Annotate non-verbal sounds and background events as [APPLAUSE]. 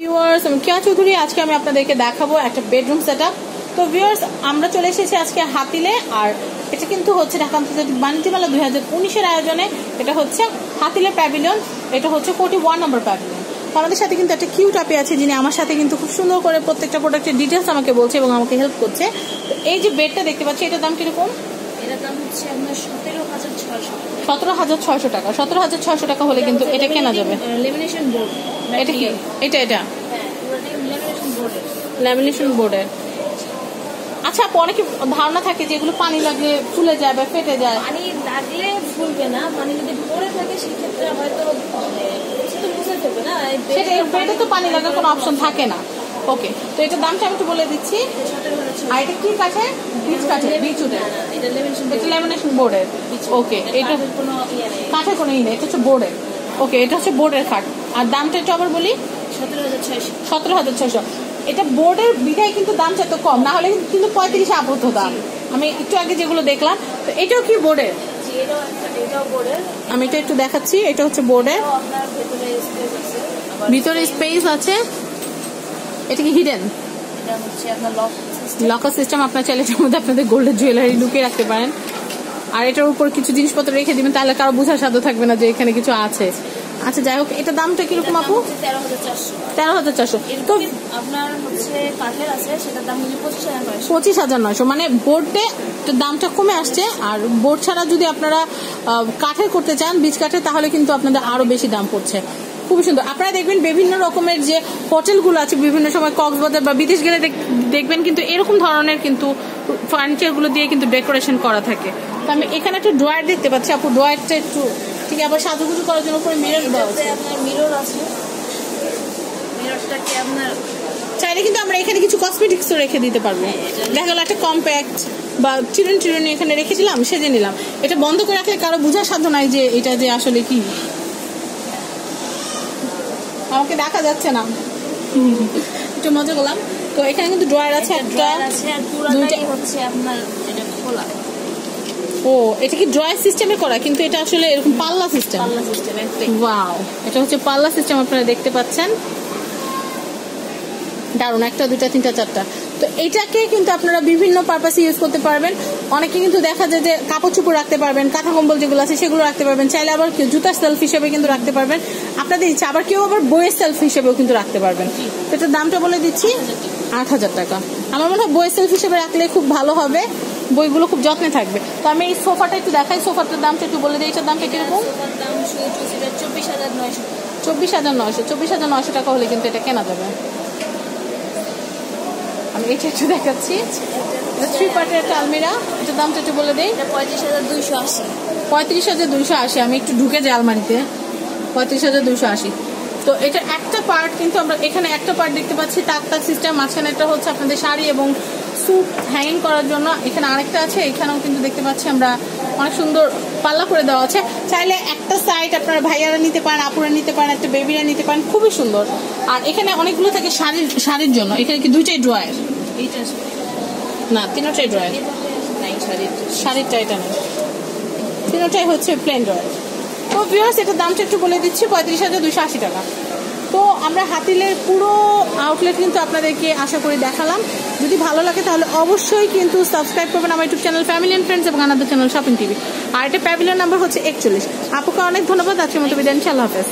Viewers আমি কেয়া চৌধুরী আজকে আমি আপনাদেরকে দেখাবো একটা বেডরুম সেট তো ভিউয়ার্স আমরা চলে এসেছি আজকে হাতিলে আর এটা কিন্তু হচ্ছে ঢাকা আন্তর্জাতিক বাণিজ্য মেলা দুই হাজার উনিশের আয়োজনে। এটা হচ্ছে হাতিলে প্যাভিলিয়ন এটা হচ্ছে কোটি ওয়ান নম্বর প্যাভিলিয়ন তো আমাদের সাথে কিন্তু একটা কিউট আপে আছে যিনি আমার সাথে কিন্তু খুব সুন্দর করে প্রত্যেকটা প্রোডাক্টের ডিটেলস আমাকে বলছে এবং আমাকে হেল্প করছে। তো এই যে বেডটা দেখতে পাচ্ছি এটার দাম কীরকম? সতেরো হাজার ছয়শো টাকা। সতেরো হাজার ছয়শো টাকা। হলে কিন্তু এটা কেনা যাবে। লেমিনেশন বোর্ড এটা কি? এটা এটা। ল্যামিনেশন বোর্ডের আচ্ছা আপু অনেকে ধারণা থাকে যে এগুলো পানি লাগলে ফুলে যায় বা ফেটে যায়। পানি লাগলে ফুলবে না পানি যদি পড়ে থাকে সেক্ষেত্রে হয়তো মানে, তো সেটা পানি লাগার কোনো অপশন থাকে না। ওকে তো এটা দামটা আমি একটু বলে দিচ্ছি। আর এটা কি কাঠে? বীজ কাঠে বীজ উঠে এটা লেমিনেশন ল্যামিনেশন বোর্ডের ওকে এটা ইয়ে কাঠের কোনো ই নেই এটা হচ্ছে বোর্ডের ওকে এটা হচ্ছে বোর্ডের খাট আর দামটা একটু আবার বলি? সতেরো হাজার ছয়শো। এটা বোর্ডের বিধায় কিন্তু দামটা এত কম না হলে কিন্তু পঁয়ত্রিশে আপত দাম। আমি একটু আগে যেগুলো দেখলাম তো এটাও কি বোর্ডের? আমি এটা একটু দেখাচ্ছি এটা হচ্ছে বোর্ডের। ভেতরে স্পেস আছে। এটা কি হিডেন লকার সিস্টেম আপনার চাইলে এটার মধ্যে আপনাদের গোল্ডের জুয়েলারি লুকিয়ে রাখতে পারেন। আর এটার উপর কিছু জিনিসপত্র রেখে দিবেন তাহলে কারও বোঝার সাধ্য থাকবে না যে এখানে কিছু আছে। আচ্ছা যাই হোক এটা দামটা কীরকম আপু? তেরো হাজার চারশো। তো আপনার হচ্ছে কাঠের আছে সেটার দাম পঁচিশ হাজার নয়শো। মানে বোর্ডে দামটা কমে আসছে আর বোর্ড ছাড়া যদি আপনারা কাঠের করতে চান বীজ কাঠের তাহলে কিন্তু আপনাদের আরও বেশি দাম পড়ছে। খুবই সুন্দর। আপনারা দেখবেন বিভিন্ন রকমের যে হোটেলগুলো আছে বিভিন্ন সময় কক্সবাজার বা বিদেশ গেলে দেখ- দেখবেন কিন্তু এরকম ধরনের কিন্তু ফার্নিচারগুলো দিয়ে কিন্তু ডেকোরেশন করা থাকে। তো আমি এখানে একটা ড্রয়ার দেখতে পাচ্ছি। আপু ড্রয়ারটা একটু ঠিক আবার সাধু সাজুগুজু করার জন্য উপরে মিরর দেওয়া আছে আপনার মিরর আছে। মিররটাকে আপনার চাইলে কিন্তু আমরা এখানে কিছু কসমেটিক্সও রেখে দিতে পারব। দেখা গেল একটা কম্প্যাক্ট বা চিরুন চিরুনি এখানে রেখে দিলাম সেজে নিলাম। এটা বন্ধ করে রাখলে কারও বোঝার সাধ্য নাই যে এটা যে আসলে কি। আমাকে দেখা যাচ্ছে না। [LAUGHS] একটু মজা করলাম। তো এখানে কিন্তু ড্রয়ার আছে একটা দুইটা হচ্ছে আপনার ও এটা কি ড্রয়ার সিস্টেমে করা? কিন্তু এটা আসলে এরকম পাল্লা সিস্টেম পাল্লা সিস্টেম ওয়াও এটা হচ্ছে পাল্লা সিস্টেম আপনারা দেখতে পাচ্ছেন। দারুণ একটা দুটা তিনটা চারটা। তো এটাকে কিন্তু আপনারা বিভিন্ন পারপাসে ইউজ করতে পারবেন। অনেকে কিন্তু দেখা যায় যে কাপড় চোপড় রাখতে পারবেন কাঁথা কম্বল যেগুলো আছে সেগুলো রাখতে পারবেন। চাইলে আবার কেউ জুতার সেলফ হিসেবে কিন্তু রাখতে পারবেন। আপনাদের ইচ্ছা আবার কেউ আবার বইয়ের সেলফ হিসেবেও কিন্তু রাখতে পারবেন। এটার দামটা বলে দিচ্ছি আট হাজার টাকা। আমার মনে হয় বইয়ের সেলফ হিসেবে রাখলে খুব ভালো হবে। বইগুলো খুব যত্নে থাকবে। তো আমি এই সোফাটা একটু দেখাই। সোফাটার দামটা একটু বলে দিই। এটার দামটা কীরকম চব্বিশ হাজার নয়শো চব্বিশ হাজার নয়শো। চব্বিশ হাজার নয়শো টাকা হলে কিন্তু এটা কেনা যাবে। আমি এটা একটু দেখাচ্ছি। এটা থ্রি পার্টের একটা আলমিরা। এটার দামটা একটু বলে দিই। পঁয়ত্রিশ হাজার দুইশো আশি। পঁয়ত্রিশ হাজার দুইশো আশি। আমি একটু ঢুকে যাই আলমারিতে। পঁয়ত্রিশ হাজার দুইশো আশি। তো এটা একটা পার্ট কিন্তু আমরা এখানে একটা পার্ট দেখতে পাচ্ছি। তাক তাক সিস্টেম মাঝখানে একটা হচ্ছে আপনাদের শাড়ি এবং স্যুট হ্যাঙ্গিং করার জন্য এখানে আরেকটা আছে এখানেও কিন্তু দেখতে পাচ্ছি আমরা অনেক সুন্দর পাল্লা করে দেওয়া আছে। চাইলে একটা সাইড আপনারা ভাইয়ারা নিতে পারেন আপুরা নিতে পারেন একটা বেবিরা নিতে পারেন খুবই সুন্দর। আর এখানে অনেকগুলো থাকে শাড়ির শাড়ির জন্য এখানে কি দুইটাই ড্রয়ার এইটা না তিনটাই ড্রয়ার শাড়িরটা এটা নেই তিনটাই হচ্ছে প্লেন ড্রয়ার তো ভিউয়ার্স এটার দামটা একটু বলে দিচ্ছি পঁয়ত্রিশ হাজার দুশো আশি টাকা। তো আমরা হাতিলের পুরো আউটলেট কিন্তু আপনাদেরকে আশা করি দেখালাম। যদি ভালো লাগে তাহলে অবশ্যই কিন্তু সাবস্ক্রাইব করবেন আমার YouTube channel family and friends এবং আনন্দ চ্যানেল শপিং টিভি আর এটা প্যাভিলিয়ন নাম্বার হচ্ছে একচল্লিশ। আপুকে অনেক ধন্যবাদ। আজকের মতো বিদায় ইনশাল্লাহ হাফেজ।